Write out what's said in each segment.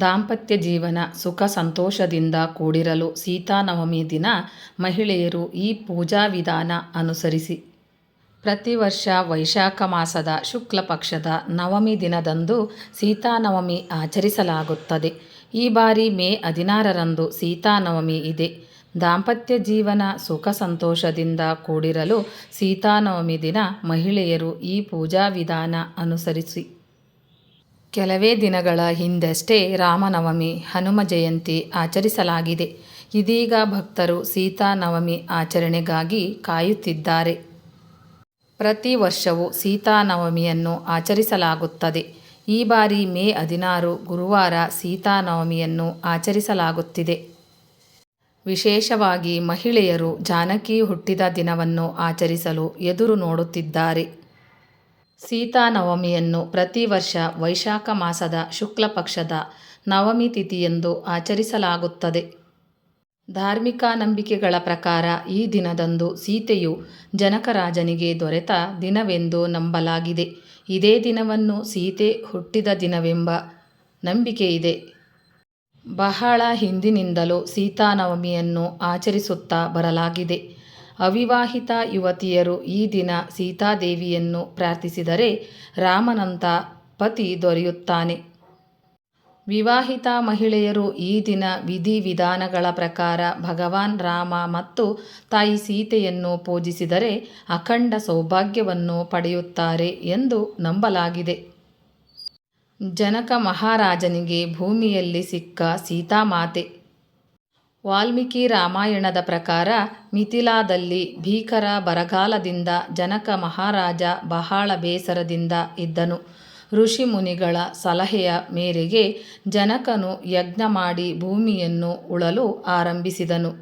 ದಾಂಪತ್ಯ ಜೀವನ, ಸುಖ ಸಂತೋಷದಿಂದ ಕೂಡಿರಲು ಸೀತಾನವಮಿ ದಿನ ಮಹಿಳೆಯರು ಈ ಪೂಜಾ ವಿಧಾನ ಅನುಸರಿಸಿ. ಪ್ರತಿ ವರ್ಷ ವೈಶಾಖ ಮಾಸದ ಶುಕ್ಲ ಪಕ್ಷದ ನವಮಿ ದಿನದಂದು ಸೀತಾನವಮಿ ಆಚರಿಸಲಾಗುತ್ತದೆ. ಈ ಬಾರಿ ಮೇ ಹದಿನಾರರಂದು ಸೀತಾನವಮಿ ಇದೆ. ದಾಂಪತ್ಯ ಜೀವನ, ಸುಖ ಸಂತೋಷದಿಂದ ಕೂಡಿರಲು ಸೀತಾನವಮಿ ದಿನ ಮಹಿಳೆಯರು ಈ ಪೂಜಾ ವಿಧಾನ ಅನುಸರಿಸಿ. ಕೆಲವೇ ದಿನಗಳ ಹಿಂದಷ್ಟೇ ರಾಮನವಮಿ ಹನುಮ ಜಯಂತಿ ಆಚರಿಸಲಾಗಿದೆ. ಇದೀಗ ಭಕ್ತರು ಸೀತಾನವಮಿ ಆಚರಣೆಗಾಗಿ ಕಾಯುತ್ತಿದ್ದಾರೆ. ಪ್ರತಿ ವರ್ಷವೂ ಸೀತಾನವಮಿಯನ್ನು ಆಚರಿಸಲಾಗುತ್ತದೆ. ಈ ಬಾರಿ ಮೇ ಹದಿನಾರು ಗುರುವಾರ ಸೀತಾನವಮಿಯನ್ನು ಆಚರಿಸಲಾಗುತ್ತಿದೆ. ವಿಶೇಷವಾಗಿ ಮಹಿಳೆಯರು ಜಾನಕಿ ಹುಟ್ಟಿದ ದಿನವನ್ನು ಆಚರಿಸಲು ಎದುರು ನೋಡುತ್ತಿದ್ದಾರೆ. ಸೀತಾನವಮಿಯನ್ನು ಪ್ರತಿ ವರ್ಷ ವೈಶಾಖ ಮಾಸದ ಶುಕ್ಲ ಪಕ್ಷದ ನವಮಿ ತಿಥಿಯೆಂದು ಆಚರಿಸಲಾಗುತ್ತದೆ. ಧಾರ್ಮಿಕ ನಂಬಿಕೆಗಳ ಪ್ರಕಾರ ಈ ದಿನದಂದು ಸೀತೆಯು ಜನಕರಾಜನಿಗೆ ದೊರೆತ ದಿನವೆಂದು ನಂಬಲಾಗಿದೆ. ಇದೇ ದಿನವನ್ನು ಸೀತೆ ಹುಟ್ಟಿದ ದಿನವೆಂಬ ನಂಬಿಕೆ ಇದೆ. ಬಹಳ ಹಿಂದಿನಿಂದಲೂ ಸೀತಾನವಮಿಯನ್ನು ಆಚರಿಸುತ್ತಾ ಬರಲಾಗಿದೆ. ಅವಿವಾಹಿತ ಯುವತಿಯರು ಈ ದಿನ ಸೀತಾದೇವಿಯನ್ನು ಪ್ರಾರ್ಥಿಸಿದರೆ ರಾಮನಂತ ಪತಿ ದೊರೆಯುತ್ತಾನೆ. ವಿವಾಹಿತ ಮಹಿಳೆಯರು ಈ ದಿನ ವಿಧಿವಿಧಾನಗಳ ಪ್ರಕಾರ ಭಗವಾನ್ ರಾಮ ಮತ್ತು ತಾಯಿ ಸೀತೆಯನ್ನು ಪೂಜಿಸಿದರೆ ಅಖಂಡ ಸೌಭಾಗ್ಯವನ್ನು ಪಡೆಯುತ್ತಾರೆ ಎಂದು ನಂಬಲಾಗಿದೆ. ಜನಕ ಮಹಾರಾಜನಿಗೆ ಭೂಮಿಯಲ್ಲಿ ಸಿಕ್ಕ ಸೀತಾಮಾತೆ ವಾಲ್ಮೀಕಿ ರಾಮಾಯಣದ ಪ್ರಕಾರ ಮಿಥಿಲಾದಲ್ಲಿ ಭೀಕರ ಬರಗಾಲದಿಂದ ಜನಕ ಮಹಾರಾಜ ಬಹಳ ಬೇಸರದಿಂದ ಇದ್ದನು. ಋಷಿ ಮುನಿಗಳ ಸಲಹೆಯ ಮೇರೆಗೆ ಜನಕನು ಯಜ್ಞ ಮಾಡಿ ಭೂಮಿಯನ್ನು ಉಳಲು ಆರಂಭಿಸಿದನು.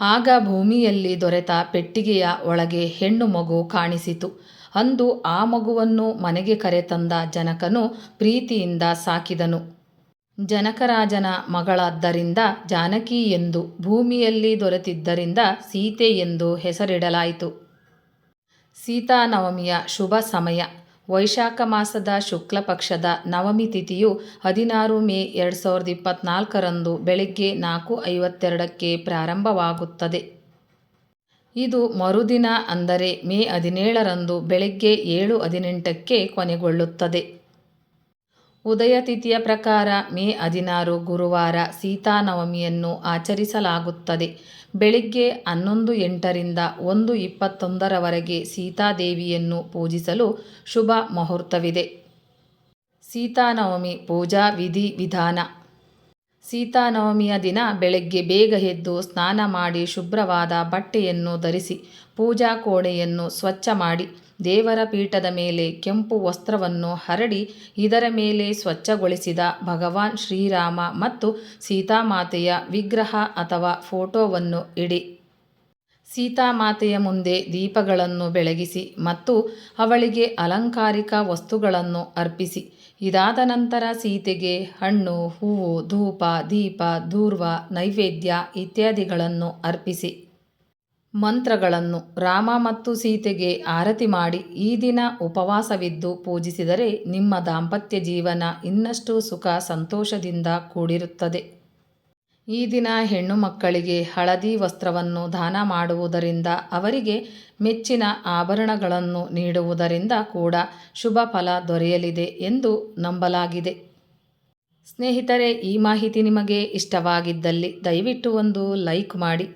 ಆಗ ಭೂಮಿಯಲ್ಲಿ ದೊರೆತ ಪೆಟ್ಟಿಗೆಯ ಒಳಗೆ ಹೆಣ್ಣು ಮಗು ಕಾಣಿಸಿತು. ಅಂದು ಆ ಮಗುವನ್ನು ಮನೆಗೆ ಕರೆತಂದ ಜನಕನು ಪ್ರೀತಿಯಿಂದ ಸಾಕಿದನು. ಜನಕರಾಜನ ಮಗಳಾದ್ದರಿಂದ ಜಾನಕಿ ಎಂದು ಭೂಮಿಯಲ್ಲಿ ದೊರೆತಿದ್ದರಿಂದ ಸೀತೆ ಎಂದು ಹೆಸರಿಡಲಾಯಿತು. ಸೀತಾನವಮಿಯ ಶುಭ ಸಮಯ. ವೈಶಾಖ ಮಾಸದ ಶುಕ್ಲ ಪಕ್ಷದ ನವಮಿ ತಿಥಿಯು ಹದಿನಾರು ಮೇ ಎರಡು ಸಾವಿರದ ಇಪ್ಪತ್ನಾಲ್ಕರಂದು ಬೆಳಗ್ಗೆ ನಾಲ್ಕು ಐವತ್ತೆರಡಕ್ಕೆ ಪ್ರಾರಂಭವಾಗುತ್ತದೆ. ಇದು ಮರುದಿನ ಅಂದರೆ ಮೇ ಹದಿನೇಳರಂದು ಬೆಳಗ್ಗೆ ಏಳು ಹದಿನೆಂಟಕ್ಕೆ ಕೊನೆಗೊಳ್ಳುತ್ತದೆ. ಉದಯ ತಿಥಿಯ ಪ್ರಕಾರ ಮೇ ಹದಿನಾರು ಗುರುವಾರ ಸೀತಾನವಮಿಯನ್ನು ಆಚರಿಸಲಾಗುತ್ತದೆ. ಬೆಳಿಗ್ಗೆ ಹನ್ನೊಂದು ಎಂಟರಿಂದ ಒಂದು ಇಪ್ಪತ್ತೊಂದರವರೆಗೆ ಸೀತಾದೇವಿಯನ್ನು ಪೂಜಿಸಲು ಶುಭ ಮುಹೂರ್ತವಿದೆ. ಸೀತಾನವಮಿ ಪೂಜಾ ವಿಧಿ ವಿಧಾನ. ಸೀತಾನವಮಿಯ ದಿನ ಬೆಳಗ್ಗೆ ಬೇಗ ಎದ್ದು ಸ್ನಾನ ಮಾಡಿ ಶುಭ್ರವಾದ ಬಟ್ಟೆಯನ್ನು ಧರಿಸಿ ಪೂಜಾ ಕೋಣೆಯನ್ನು ಸ್ವಚ್ಛ ಮಾಡಿ ದೇವರ ಪೀಠದ ಮೇಲೆ ಕೆಂಪು ವಸ್ತ್ರವನ್ನು ಹರಡಿ ಇದರ ಮೇಲೆ ಸ್ವಚ್ಛಗೊಳಿಸಿದ ಭಗವಾನ್ ಶ್ರೀರಾಮ ಮತ್ತು ಸೀತಾಮಾತೆಯ ವಿಗ್ರಹ ಅಥವಾ ಫೋಟೋವನ್ನು ಇಡಿ. ಸೀತಾಮಾತೆಯ ಮುಂದೆ ದೀಪಗಳನ್ನು ಬೆಳಗಿಸಿ ಮತ್ತು ಅವಳಿಗೆ ಅಲಂಕಾರಿಕ ವಸ್ತುಗಳನ್ನು ಅರ್ಪಿಸಿ. ಇದಾದ ನಂತರ ಸೀತೆಗೆ ಹಣ್ಣು, ಹೂವು, ಧೂಪ, ದೀಪ, ಧೂರ್ವ, ನೈವೇದ್ಯ ಇತ್ಯಾದಿಗಳನ್ನು ಅರ್ಪಿಸಿ. ಮಂತ್ರಗಳನ್ನು ರಾಮ ಮತ್ತು ಸೀತೆಗೆ ಆರತಿ ಮಾಡಿ ಈ ದಿನ ಉಪವಾಸವಿದ್ದು ಪೂಜಿಸಿದರೆ ನಿಮ್ಮ ದಾಂಪತ್ಯ ಜೀವನ ಇನ್ನಷ್ಟು ಸುಖ, ಸಂತೋಷದಿಂದ ಕೂಡಿರುತ್ತದೆ. ಈ ದಿನ ಹೆಣ್ಣು ಮಕ್ಕಳಿಗೆ ಹಳದಿ ವಸ್ತ್ರವನ್ನು ದಾನ ಮಾಡುವುದರಿಂದ ಅವರಿಗೆ ಮೆಚ್ಚಿನ ಆಭರಣಗಳನ್ನು ನೀಡುವುದರಿಂದ ಕೂಡ ಶುಭ ಫಲ ದೊರೆಯಲಿದೆ ಎಂದು ನಂಬಲಾಗಿದೆ. ಸ್ನೇಹಿತರೆ, ಈ ಮಾಹಿತಿ ನಿಮಗೆ ಇಷ್ಟವಾಗಿದ್ದಲ್ಲಿ ದಯವಿಟ್ಟು ಒಂದು ಲೈಕ್ ಮಾಡಿ,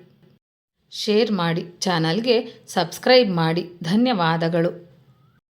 ಶೇರ್ ಮಾಡಿ, ಚಾನಲ್ಗೆ ಸಬ್ಸ್ಕ್ರೈಬ್ ಮಾಡಿ. ಧನ್ಯವಾದಗಳು.